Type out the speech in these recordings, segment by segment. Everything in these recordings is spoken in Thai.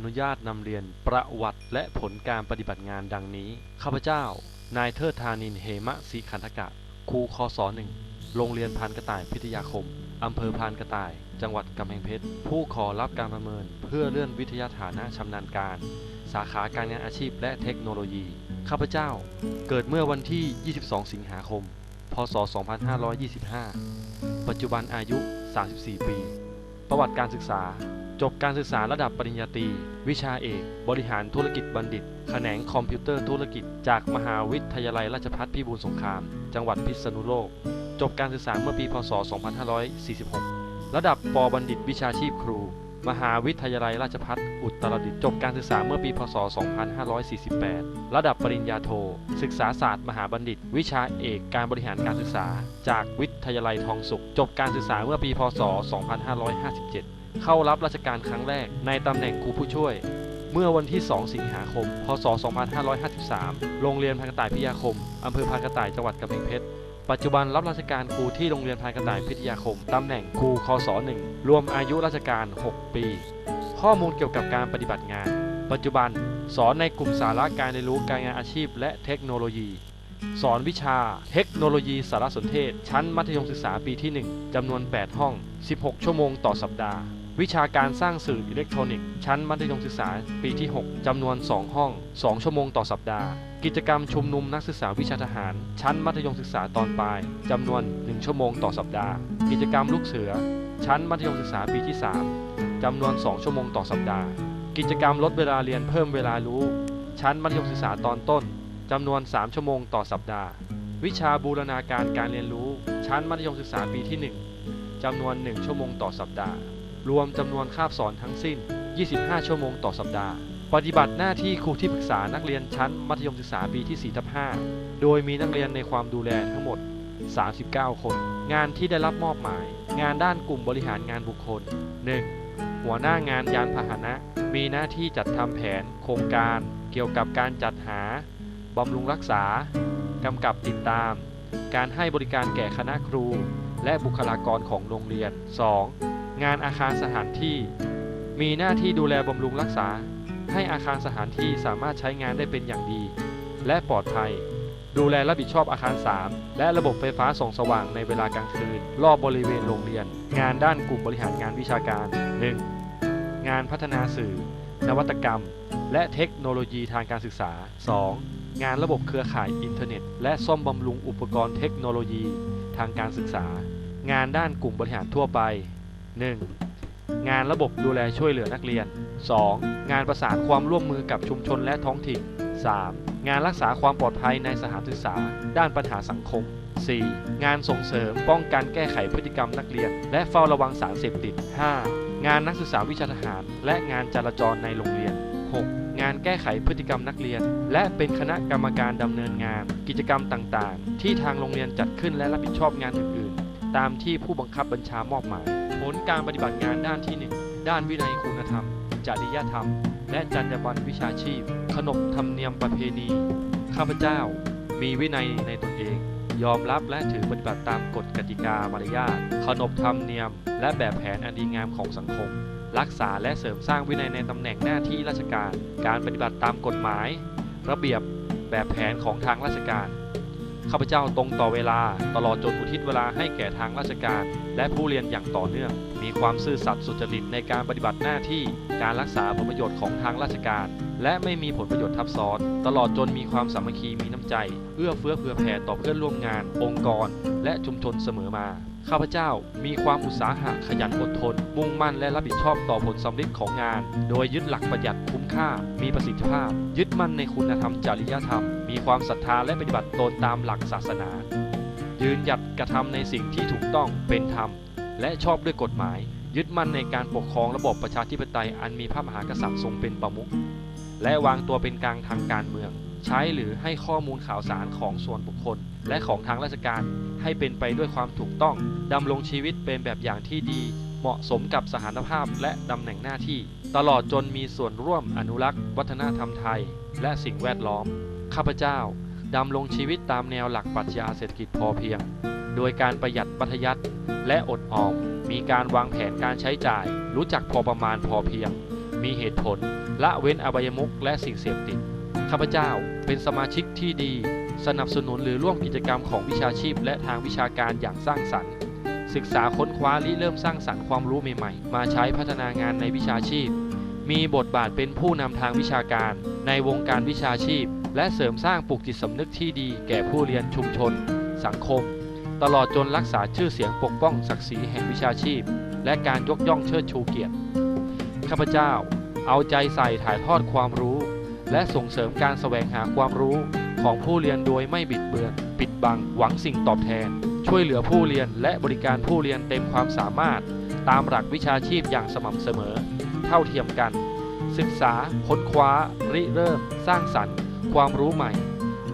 อนุญาตนำเรียนประวัติและผลการปฏิบัติงานดังนี้ ข้าพเจ้า นายเทิดธานินเหมะศรีขันธกะ ครูคศหนึ่ง โรงเรียนพานกระต่ายพิทยาคม อำเภอพานกระต่าย จังหวัดกำแพงเพชร ผู้ขอรับการประเมินเพื่อเลื่อนวิทยาฐานะชำนาญการ สาขาการงานอาชีพและเทคโนโลยี ข้าพเจ้า เกิดเมื่อวันที่ 22 สิงหาคม พศ 2525 ปัจจุบันอายุ 34 ปี ประวัติการศึกษา จบการศึกษาระดับปริญญาตรีวิชาเอก บริหารธุรกิจบัณฑิต แขนงคอมพิวเตอร์ธุรกิจ จากมหาวิทยาลัยราชภัฏพิบูลสงคราม จังหวัดพิษณุโลก จบการศึกษาเมื่อปีพศ 2546 ระดับปบัณฑิตวิชาชีพครู มหาวิทยาลัยราชภัฏอุตรดิตถ์จบการศึกษาเมื่อปีพศ 2548 ระดับปริญญาโท ศึกษาศาสตร์มหาบัณฑิต วิชาเอกการบริหารการศึกษา จากวิทยาลัยทองสุข จบการศึกษาเมื่อปีพศ 2557 เข้ารับราชการครั้งแรกในตำแหน่งครูผู้ช่วย เมื่อวันที่ 2 สิงหาคม พศ 2553 โรงเรียนพานกระต่ายพิทยาคม อำเภอพานกระต่าย จังหวัดกำแพงเพชร ปัจจุบันรับราชการครูที่โรงเรียนพานกระต่ายพิทยาคม ตำแหน่งครูคศ1รวมอายุราชการ 6 ปี ข้อมูลเกี่ยวกับการปฏิบัติงาน ปัจจุบันสอนในกลุ่มสาระการเรียนรู้การงานอาชีพ และเทคโนโลยี สอนวิชา เทคโนโลยีสารสนเทศ ชั้นมัธยมศึกษาปีที่ 1จำนวน 8 ห้อง 16 ชั่วโมงต่อสัปดาห์ วิชาการสร้างสื่ออิเล็กทรอนิกส์ชั้นมัธยมศึกษาปีที่ 6 จำนวน 2 ห้อง 2 ชั่วโมงต่อสัปดาห์ กิจกรรมชุมนุมนักศึกษาวิชาทหาร ชั้นมัธยมศึกษาตอนปลายจำนวน 1 ชั่วโมงต่อสัปดาห์ กิจกรรมลูกเสือ ชั้นมัธยมศึกษาปีที่ 3 จำนวน 2 ชั่วโมงต่อสัปดาห์ กิจกรรมลดเวลาเรียนเพิ่มเวลารู้ ชั้นมัธยมศึกษาตอนต้นจำนวน 3 ชั่วโมงต่อสัปดาห์ วิชาบูรณาการการเรียนรู้ ชั้นมัธยมศึกษาปีที่ 1จำนวน 1 ชั่วโมงต่อสัปดาห์ รวมจำนวนคาบสอนทั้งสิ้น 25 ชั่วโมงต่อสัปดาห์ ปฏิบัติหน้าที่ครูที่ปรึกษานักเรียนชั้นมัธยมศึกษาปีที่4ทับ5โดยมีนักเรียนในความดูแลทั้งหมด 39 คน งานที่ได้รับมอบหมาย งานด้านกลุ่มบริหารงานบุคคล 1. หัวหน้างานยานพาหนะ มีหน้าที่จัดทำแผน โครงการ เกี่ยวกับการจัดหาบำรุงรักษากำกับติดตาม การให้บริการแก่คณะครู และบุคลากรของโรงเรียน 2. งานอาคารสถานที่ มีหน้าที่ดูแลบำรุงรักษา ให้อาคารสถานที่สามารถใช้งานได้เป็นอย่างดี และปลอดภัย ดูแลรับผิดชอบอาคาร 3 และระบบไฟฟ้าส่องสว่างในเวลากลางคืน รอบบริเวณโรงเรียน งานด้านกลุ่มบริหารงานวิชาการ 1. งานพัฒนาสื่อ นวัตกรรม และเทคโนโลยีทางการศึกษา 2. งานระบบเครือข่ายอินเทอร์เน็ต และซ่อมบำรุงอุปกรณ์เทคโนโลยีทางการศึกษา งานด้านกลุ่มบริหารทั่วไป 1. งานระบบดูแลช่วยเหลือนักเรียน 2. งานประสานความร่วมมือกับชุมชนและท้องถิ่น 3. งานรักษาความปลอดภัยในสถานศึกษา ด้านปัญหาสังคม 4. งานส่งเสริมป้องกันแก้ไขพฤติกรรมนักเรียน และเฝ้าระวังสารเสพติด 5. งานนักศึกษาวิชาทหาร และงานจราจรในโรงเรียน 6. งานแก้ไขพฤติกรรมนักเรียน และเป็นคณะกรรมการดำเนินงาน กิจกรรมต่าง ๆ ที่ทางโรงเรียนจัดขึ้นและรับผิดชอบงานอื่นๆ ตามที่ผู้บังคับบัญชามอบหมาย ผลการปฏิบัติงานด้านที่ 1 ด้านวินัยคุณธรรม จริยธรรม และจรรยาบรรณวิชาชีพ ขนบธรรมเนียมประเพณี ข้าพเจ้า มีวินัยในตนเอง ยอมรับและถือปฏิบัติตามกฎกติกามารยาท ขนบธรรมเนียม และแบบแผนอันดีงามของสังคม รักษาและเสริมสร้างวินัยในตำแหน่งหน้าที่ราชการ การปฏิบัติตามกฎหมาย ระเบียบ แบบแผนของทางราชการ ข้าพเจ้าตรงต่อเวลา ตลอดจนอุทิศเวลาให้แก่ทางราชการ และผู้เรียนอย่างต่อเนื่อง มีความซื่อสัตย์สุจริตในการปฏิบัติหน้าที่การรักษาผลประโยชน์ของทางราชการ และไม่มีผลประโยชน์ทับซ้อน ตลอดจนมีความสามัคคีมีน้ำใจ เอื้อเฟื้อเผื่อแผ่ต่อเพื่อนร่วมงาน องค์กร และชุมชนเสมอมา ข้าพเจ้ามีความอุตสาหะขยันอดทน มุ่งมั่นและรับผิดชอบต่อผลสำเร็จของงาน โดยยึดหลักประหยัดคุ้มค่า มีประสิทธิภาพ ยึดมั่นในคุณธรรมจริยธรรม มีความศรัทธาและปฏิบัติตนตามหลักศาสนา ยืนหยัดกระทำในสิ่งที่ถูกต้องเป็นธรรม และชอบด้วยกฎหมาย ยึดมั่นในการปกครองระบบประชาธิปไตยอันมีพระมหากษัตริย์ทรงเป็นประมุข และวางตัวเป็นกลางทางการเมือง ใช้หรือให้ข้อมูลข่าวสารของส่วนบุคคล และของทางราชการ ให้เป็นไปด้วยความถูกต้องดำรงชีวิตเป็นแบบอย่างที่ดี เหมาะสมกับสถานภาพและตำแหน่งหน้าที่ ตลอดจนมีส่วนร่วมอนุรักษ์ วัฒนธรรมไทย และสิ่งแวดล้อม ข้าพเจ้าดำรงชีวิตตามแนวหลักปรัชญาเศรษฐกิจพอเพียง โดยการประหยัดมัธยัติและอดออม มีการวางแผนการใช้จ่าย รู้จักพอประมาณพอเพียง มีเหตุผล ละเว้นอบายมุขและสิ่งเสพติด ข้าพเจ้าเป็นสมาชิกที่ดี สนับสนุนหรือร่วมกิจกรรมของวิชาชีพ และทางวิชาการอย่างสร้างสรรค์ ศึกษาค้นคว้าริเริ่มสร้างสรรค์ความรู้ใหม่ๆ มาใช้พัฒนางานในวิชาชีพ มีบทบาทเป็นผู้นำทางวิชาการ ในวงการวิชาชีพ และเสริมสร้างปลูกจิตสำนึกที่ดีแก่ผู้เรียนชุมชน สังคม ตลอดจนรักษาชื่อเสียงปกป้องศักดิ์ศรีแห่งวิชาชีพ และการยกย่องเชิดชูเกียรติข้าพเจ้า เอาใจใส่ถ่ายทอดความรู้ และส่งเสริมการแสวงหาความรู้ของผู้เรียนโดยไม่บิดเบือน ปิดบัง หวังสิ่งตอบแทน ช่วยเหลือผู้เรียนและบริการผู้เรียนเต็มความสามารถ ตามหลักวิชาชีพอย่างสม่ำเสมอ เท่าเทียมกัน ศึกษา ค้นคว้า ริเริ่ม สร้างสรรค์ ความรู้ใหม่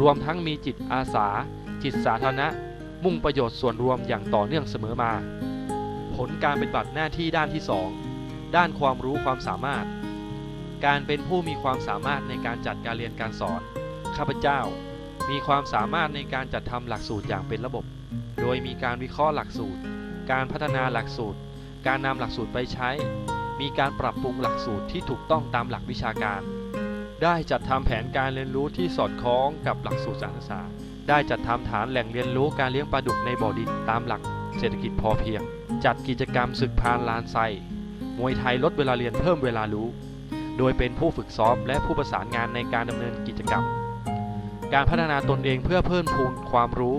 รวมทั้งมีจิตอาสา จิตสาธารณะ มุ่งประโยชน์ส่วนรวมอย่างต่อเนื่องเสมอมา ผลการปฏิบัติหน้าที่ด้านที่ 2 ด้านความรู้ความสามารถ การเป็นผู้มีความสามารถในการจัดการเรียนการสอน ข้าพเจ้า มีความสามารถในการจัดทำหลักสูตรอย่างเป็นระบบ โดยมีการวิเคราะห์หลักสูตร การพัฒนาหลักสูตร การนำหลักสูตรไปใช้ มีการปรับปรุงหลักสูตรที่ถูกต้องตามหลักวิชาการ ได้จัดทำแผนการเรียนรู้ที่สอดคล้องกับหลักสูตรการศึกษา ได้จัดทำฐานแหล่งเรียนรู้การเลี้ยงปลาดุกในบ่อดินตามหลักเศรษฐกิจพอเพียง จัดกิจกรรมศึกพานลานไซมวยไทยลดเวลาเรียนเพิ่มเวลารู้ โดยเป็นผู้ฝึกซ้อมและผู้ประสานงานในการดำเนินกิจกรรม การพัฒนาตนเองเพื่อเพิ่มพูนความรู้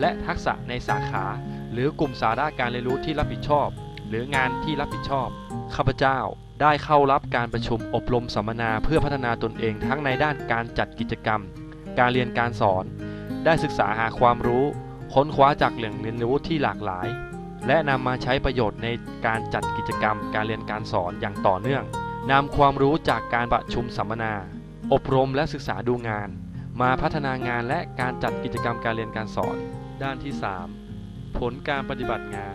และทักษะในสาขา หรือกลุ่มสาระการเรียนรู้ที่รับผิดชอบ หรืองานที่รับผิดชอบ ข้าพเจ้าได้เข้ารับการประชุมอบรมสัมมนาเพื่อพัฒนาตนเองทั้งในด้านการจัดกิจกรรม การเรียนการสอน ได้ศึกษาหาความรู้ ค้นคว้าจากแหล่งเรียนรู้ที่หลากหลาย และนำมาใช้ประโยชน์ในการจัดกิจกรรม การเรียนการสอนอย่างต่อเนื่อง นำความรู้จากการประชุมสัมมนา อบรมและศึกษาดูงาน มาพัฒนางานและการจัดกิจกรรมการเรียนการสอน ด้านที่ 3 ผลการปฏิบัติงาน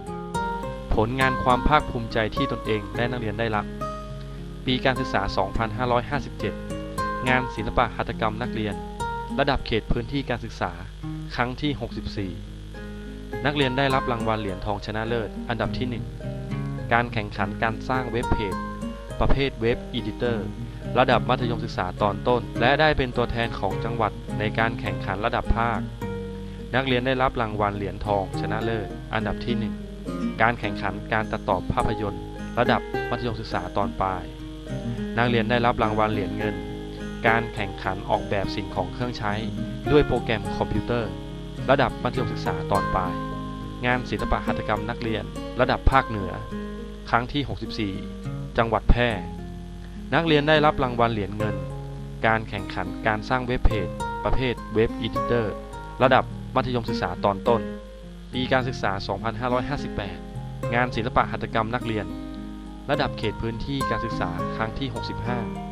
ผลงานความภาคภูมิใจที่ตนเองและนักเรียนได้รับ ปีการศึกษา 2557 งานศิลปะหัตถกรรมนักเรียน ระดับเขตพื้นที่การศึกษา ครั้งที่ 64 นักเรียนได้รับรางวัลเหรียญทองชนะเลิศ อันดับที่ 1 การแข่งขันการสร้างเว็บเพจ ประเภทเว็บอีดิเตอร์ระดับมัธยมศึกษาตอนต้น และได้เป็นตัวแทนของจังหวัดในการแข่งขันระดับภาค นักเรียนได้รับรางวัลเหรียญทองชนะเลิศอันดับที่ 1 การแข่งขันการตัดต่อภาพยนตร์ ระดับมัธยมศึกษาตอนปลาย นักเรียนได้รับรางวัลเหรียญเงิน การแข่งขันออกแบบสิ่งของเครื่องใช้ ด้วยโปรแกรมคอมพิวเตอร์ ระดับมัธยมศึกษาตอนปลาย งานศิลปะหัตถกรรมนักเรียน ระดับภาคเหนือ ครั้งที่ 64 จังหวัดแพร่ นักเรียนได้รับรางวัลเหรียญเงิน การแข่งขันการสร้างเว็บเพจ ประเภทเว็บอีดิเตอร์ระดับมัธยมศึกษาตอนต้น ปีการศึกษา 2558 งานศิลปะหัตถกรรมนักเรียน ระดับเขตพื้นที่การศึกษาครั้งที่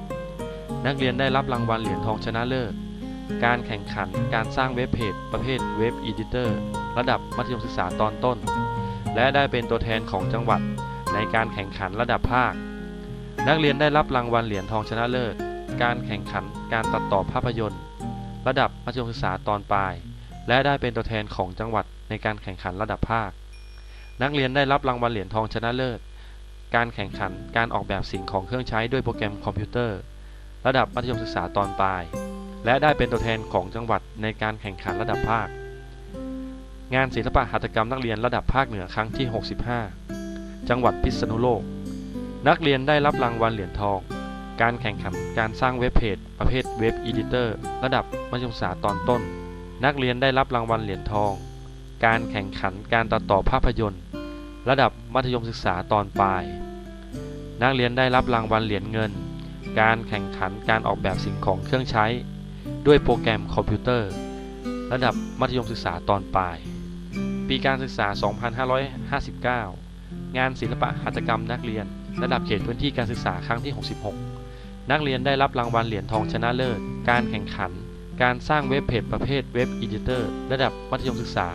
65 นักเรียนได้รับรางวัลเหรียญทองชนะเลิศ การแข่งขันการสร้างเว็บเพจ ประเภทเว็บอีดิเตอร์ระดับมัธยมศึกษาตอนต้น และได้เป็นตัวแทนของจังหวัดในการแข่งขันระดับภาค นักเรียนได้รับรางวัลเหรียญทองชนะเลิศ การแข่งขันการตัดต่อภาพยนตร์ ระดับมัธยมศึกษาตอนปลาย และได้เป็นตัวแทนของจังหวัดในการแข่งขันระดับภาค นักเรียนได้รับรางวัลเหรียญทองชนะเลิศ การแข่งขันการออกแบบสิ่งของเครื่องใช้ด้วยโปรแกรมคอมพิวเตอร์ ระดับมัธยมศึกษาตอนปลาย และได้เป็นตัวแทนของจังหวัดในการแข่งขันระดับภาค งานศิลปะหัตถกรรมนักเรียนระดับภาคเหนือครั้งที่ 65 จังหวัดพิษณุโลก นักเรียนได้รับรางวัลเหรียญทอง การแข่งขันการสร้างเว็บเพจ ประเภทเว็บอีดิเตอร์ระดับมัธยมศึกษาตอนต้น นักเรียนได้รับรางวัลเหรียญทอง การแข่งขันการตัดต่อภาพยนตร์ ระดับมัธยมศึกษาตอนปลาย นักเรียนได้รับรางวัลเหรียญเงิน การแข่งขันการออกแบบสิ่งของเครื่องใช้ ด้วยโปรแกรมคอมพิวเตอร์ ระดับมัธยมศึกษาตอนปลาย ปีการศึกษา 2559 งานศิลปะหัตถกรรมนักเรียน ระดับเขตพื้นที่การศึกษาครั้งที่ 66 นักเรียนได้รับรางวัลเหรียญทองชนะเลิศ การแข่งขัน การสร้างเว็บเพจประเภทเว็บอีดิเตอร์ระดับมัธยมศึกษา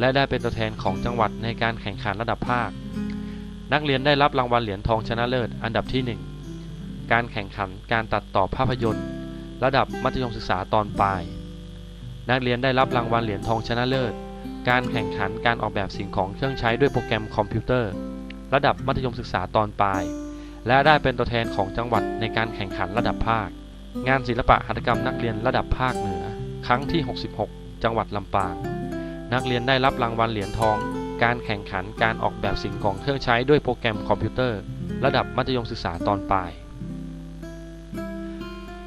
และได้เป็นตัวแทนของจังหวัดในการแข่งขันระดับภาค นักเรียนได้รับรางวัลเหรียญทองชนะเลิศ อันดับที่ 1 การแข่งขันการตัดต่อภาพยนตร์ ระดับมัธยมศึกษาตอนปลาย นักเรียนได้รับรางวัลเหรียญทองชนะเลิศ การแข่งขันการออกแบบสิ่งของเครื่องใช้ด้วยโปรแกรมคอมพิวเตอร์ ระดับมัธยมศึกษาตอนปลาย และได้เป็นตัวแทนของจังหวัดในการแข่งขันระดับภาค งานศิลปะหัตถกรรมนักเรียนระดับภาคเหนือ ครั้งที่ 66 จังหวัดลำปาง นักเรียนได้รับรางวัลเหรียญทอง การแข่งขันการออกแบบสิ่งของเครื่องใช้ด้วยโปรแกรมคอมพิวเตอร์ ระดับมัธยมศึกษาตอนปลาย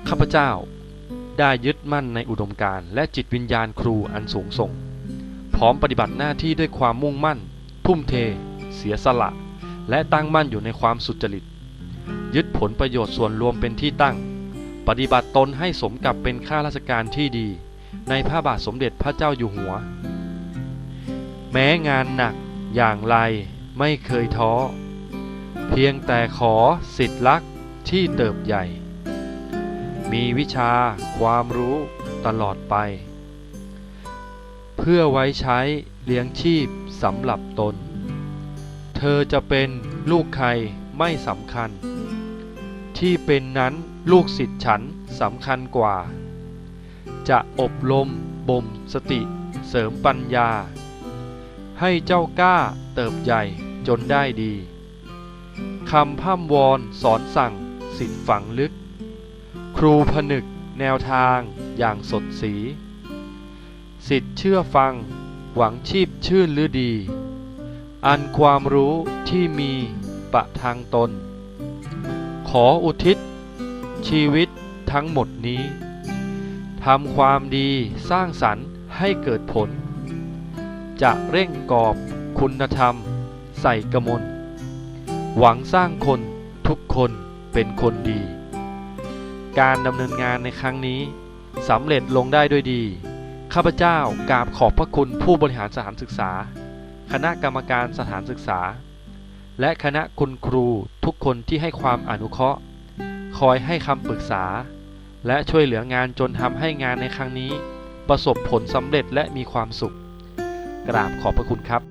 ข้าพเจ้าได้ยึดมั่นในอุดมการณ์และจิตวิญญาณครูอันสูงส่ง พร้อมปฏิบัติหน้าที่ด้วยความมุ่งมั่น ทุ่มเท เสียสละ และตั้งมั่นอยู่ในความสุจริต ยึดผลประโยชน์ส่วนรวมเป็นที่ตั้ง ปฏิบัติตนให้สมกับเป็นข้าราชการที่ดี ในพระบาทสมเด็จพระเจ้าอยู่หัว แม้งานหนักอย่างไรไม่เคยท้อ เพียงแต่ขอสิทธิลักษ์ที่เติบใหญ่ มีวิชาความรู้ตลอดไป เพื่อไว้ใช้เลี้ยงชีพสำหรับตน เธอจะเป็นลูกใครไม่สำคัญ ที่เป็นนั้นลูกศิษย์ฉันสำคัญกว่า จะอบรมบ่มสติเสริมปัญญา ให้เจ้ากล้าเติบใหญ่จนได้ดีคำพ่ำวอนสอนสั่งสิทธิ์ฝังลึก ครูผนึกแนวทางอย่างสดสี สิทธิ์เชื่อฟังหวังชีพชื่นหรือดี อันความรู้ที่มีประทางตน ขออุทิศ ชีวิตทั้งหมดนี้ทำความดีสร้างสรรค์ให้เกิดผล จะเร่งกอบคุณธรรม ใส่กมล หวังสร้างคนทุกคนเป็นคนดี การดำเนินงานในครั้งนี้สำเร็จลงได้ด้วยดี ข้าพเจ้ากราบขอบพระคุณผู้บริหารสถานศึกษา คณะกรรมการสถานศึกษา และคณะคุณครูทุกคนที่ให้ความอนุเคราะห์ คอยให้คำปรึกษา และช่วยเหลืองานจนทำให้งานในครั้งนี้ ประสบผลสำเร็จและมีความสุข กราบขอบพระคุณครับ